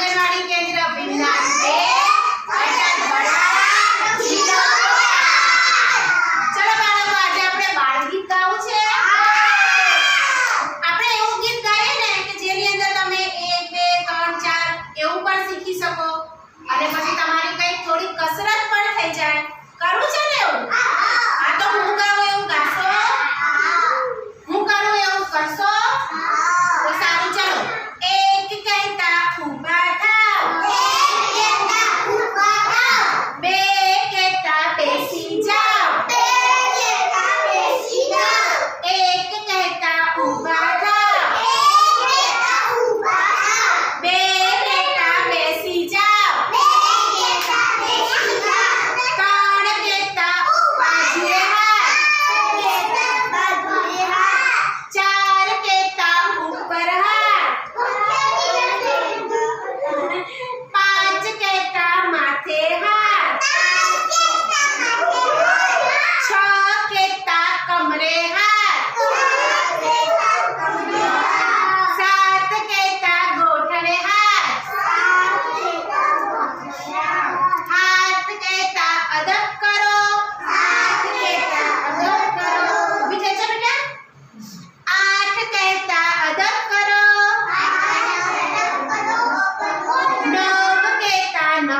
આંગણવાડી કેન્દ્ર ભીમનાથ બે અટલ વડા ચલો બાળકો આજે આપણે બાળ ગીત ગાવું છે. આપણે એવું ગીત ગાઈએ ને કે જેની અંદર તમે 1 2 3 4 એવું પણ શીખી શકો. અને પછી તમારી કઈ થોડી કસરત પણ થઈ જાય. કરવું છે ને એવું? હા. તો હું ગાઉં એવું ગાશો? હું કરું એવું કરશો?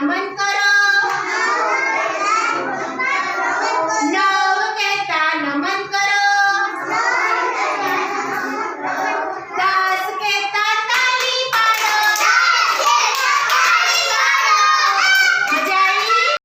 Samantha